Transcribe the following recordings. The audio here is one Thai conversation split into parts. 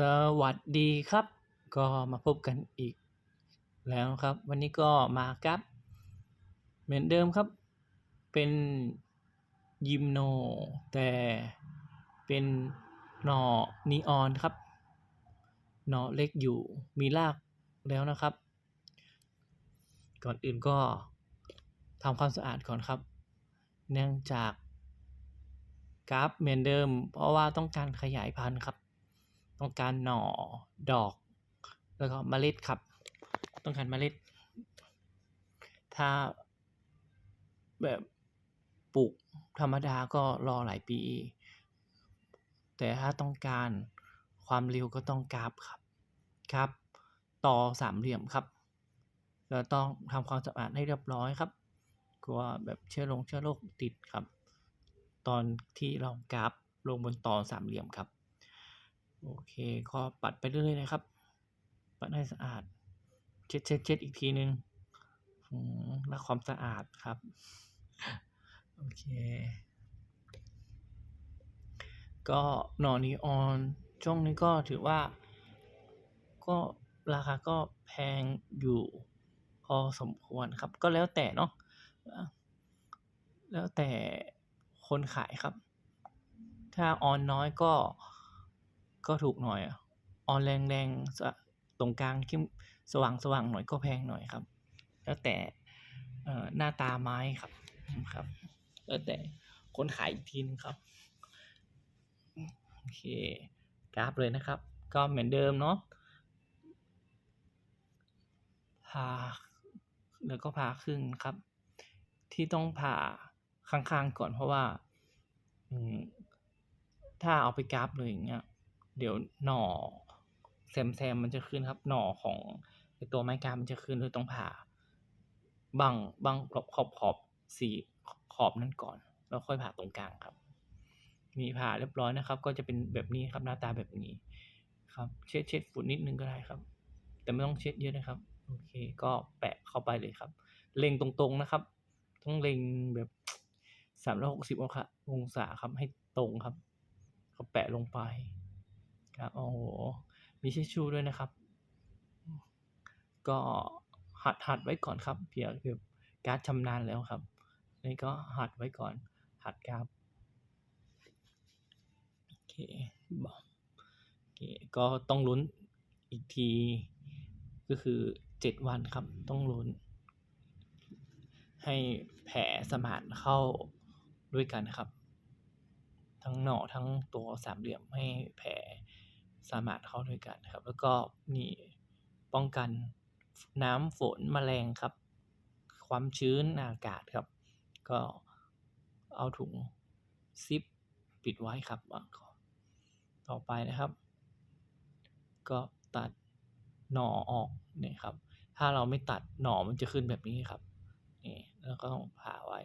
สวัสดีครับ ก็มาพบกันอีกแล้วครับ วันนี้ก็มากับ เหมือนเดิมครับ เป็นยิมโน แต่เป็นหน่อนีออนครับ หน่อเล็กอยู่มีรากแล้วนะครับ ก่อนอื่นก็ทำความสะอาดก่อนครับ เนื่องจากกราฟเหมือนเดิม เพราะว่าต้องการขยายพันธุ์ครับ ต้องการหน่อดอก แล้วก็เมล็ดครับ ต้องการเมล็ด ถ้าแบบปลูกธรรมดาก็รอหลายปี แต่ถ้าต้องการความเร็วก็ต้องกราฟครับกราฟต่อสามเหลี่ยมครับแล้วต้องทำความสะอาดให้เรียบร้อยครับกลัวแบบเชื้อลงเชื้อโรคติดครับ ตอนที่เรากราฟลงบนต่อสามเหลี่ยมครับ โอเคก็ปัดไปเรื่อยๆนะครับ ปัดให้สะอาด เช็ดเช็ดเช็ดอีกทีนึงอืมรักความสะอาดครับ โอเค ก็หนอนีออนช่วงนี้ก็ถือว่า ก็ราคาก็แพงอยู่พอสมควรครับ ก็แล้วแต่เนาะแล้วแต่คนขายครับ ถ้าออนน้อยก็ ก็ถูกหน่อยอะอนแรงแรงๆตรงกลางเข้มสว่างสว่างหน่อยก็แพงหน่อยครับ แล้วแต่หน้าตาไม้ครับครับ แล้วแต่คนขายอีกทีนึงครับโอเคกราฟเลยนะครับ ก็เหมือนเดิมเนาะพาแล้วก็พาครึ่งครับ ที่ต้องผ่าข้างๆก่อนเพราะว่าถ้าเอาไปกราฟเลยอย่างเงี้ย เดี๋ยวหน่อแซมแซมมันจะขึ้นครับ หน่อของตัวไม้กามันจะขึ้นเลยต้องผ่าบังบังขอบขอบขอบสี่ขอบนั้นก่อน แล้วค่อยผ่าตรงกลางครับ มีผ่าเรียบร้อยนะครับ ก็จะเป็นแบบนี้ครับหน้าตาแบบนี้ครับ เช็ดเช็ดฝุ่นนิดนึงก็ได้ครับ แต่ไม่ต้องเช็ดเยอะนะครับโอเค ก็แปะเข้าไปเลยครับ เล็งตรงๆนะครับ ต้องเล็งแบบสามร้อยหกสิบองศาครับให้ตรงครับ ก็แปะลงไป ครับโอ้โห มีชดชูด้วยนะครับ ก็หัดหัดไว้ก่อนครับเผื่อคือการ์ดชำนาญแล้วครับ นี่ก็หัดไว้ก่อน หัดกราฟโอเคบอกโอเค ก็ต้องลุ้นอีกทีก็คือเจ็ดวันครับ ต้องลุ้น ให้แผลสมานเข้าด้วยกันครับ ทั้งหน่อทั้งตัวสามเหลี่ยมให้แผล สามารถเข้าด้วยกันครับ แล้วก็นี่ป้องกันน้ำฝนแมลงครับ ความชื้นอากาศครับ ก็เอาถุงซิปปิดไว้ครับวางก่อนต่อไปนะครับ ก็ตัดหน่อออกเนี่ยครับ ถ้าเราไม่ตัดหน่อมันจะขึ้นแบบนี้ครับนี่แล้วก็ต้องผ่าไว้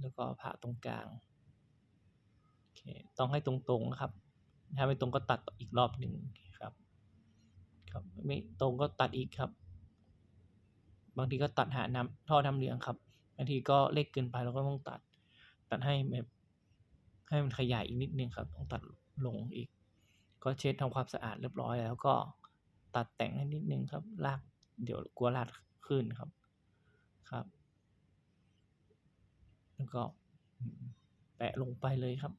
แล้วก็ผ่าตรงกลางโอเคต้องให้ตรงๆนะครับ ถ้าไม่ตรงก็ตัดอีกรอบหนึ่งครับครับไม่ตรงก็ตัดอีกครับ บางทีก็ตัดหาน้ำท่อน้ำเลี้ยงครับบางทีก็เล็กเกินไปเราก็ต้องตัด ตัดให้แบบให้มันขยายอีกนิดนึงครับ ต้องตัดลงอีก ก็เช็ดทำความสะอาดเรียบร้อยแล้วก็ตัดแต่งให้นิดนึงครับ ลากเดี๋ยวกลัวลากขึ้นครับครับ แล้วก็แปะลงไปเลยครับ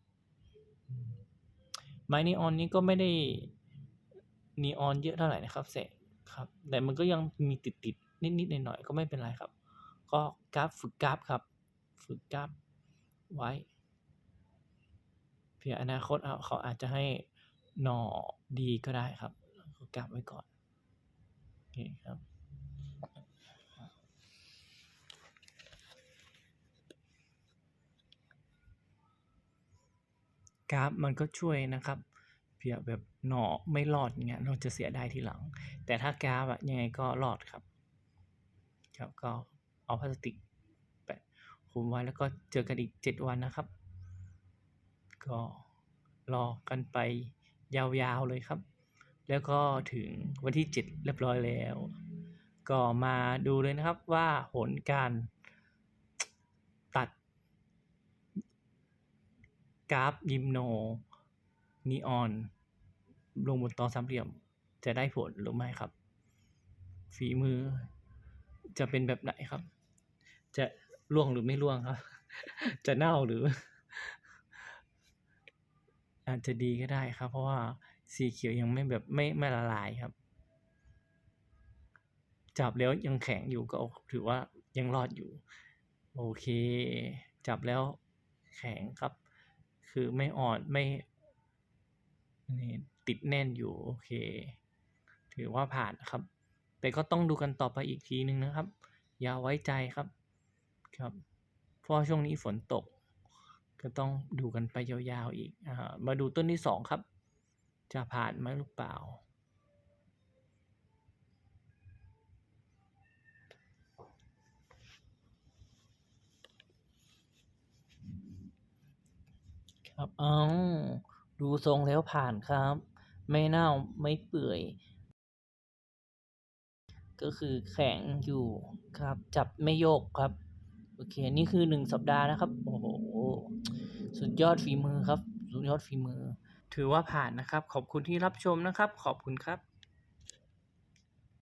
ไม้นีออนนี้ก็ไม่ได้นีออนเยอะเท่าไหร่นะครับแสงครับ แต่มันก็ยังมีติดติดนิดนิดหน่อยหน่อยๆก็ไม่เป็นไรครับ ก็กราฟฝึกกราฟครับ ฝึกกราฟไว้เผื่ออนาคตเอาเขาอาจจะให้หน่อดีก็ได้ครับก็กราฟไว้ก่อนโอเคครับ กราฟมันก็ช่วยนะครับเผื่อแบบหน่อไม่รอดเงี้ยเราจะเสียได้ทีหลัง แต่ถ้ากราฟอะยังไงก็รอดครับครับก็เอาพลาสติกแปะคุมไว้แล้วก็เจอกันอีกเจ็ดวันนะครับ ก็รอกันไปยาวๆเลยครับ แล้วก็ถึงวันที่เจ็ดเรียบร้อยแล้ว ก็มาดูเลยนะครับว่าผลการตัด กราฟยิมโนนีออน ลงบนตอสามเหลี่ยมจะได้ผลหรือไม่ครับ ฝีมือ จะเป็นแบบไหนครับ จะร่วงหรือไม่ร่วงครับ จะเน่าหรือ อาจจะดีก็ได้ครับ เพราะว่าสีเขียวยังไม่แบบไม่ไม่ละลายครับ จับแล้วยังแข็งอยู่ก็ถือว่ายังรอดอยู่ โอเค จับแล้วแข็งครับ คือไม่อ่อนไม่นี่ติดแน่นอยู่โอเค ถือว่าผ่านนะครับ แต่ก็ต้องดูกันต่อไปอีกทีหนึ่งนะครับ อย่าไว้ใจครับครับ เพราะช่วงนี้ฝนตก ก็ต้องดูกันไปยาวๆอีกอมาดูต้นที่สองครับ จะผ่านไหมหรือเปล่า ครับอ้าดูทรงแล้วผ่านครับ ไม่เน่าไม่เปื่อย ก็คือแข็งอยู่ครับ จับไม่โยกครับ โอเค นี่คือหนึ่งสัปดาห์นะครับ โอ้โห สุดยอดฝีมือครับ สุดยอดฝีมือ ถือว่าผ่านนะครับ ขอบคุณที่รับชมนะครับ ขอบคุณครับ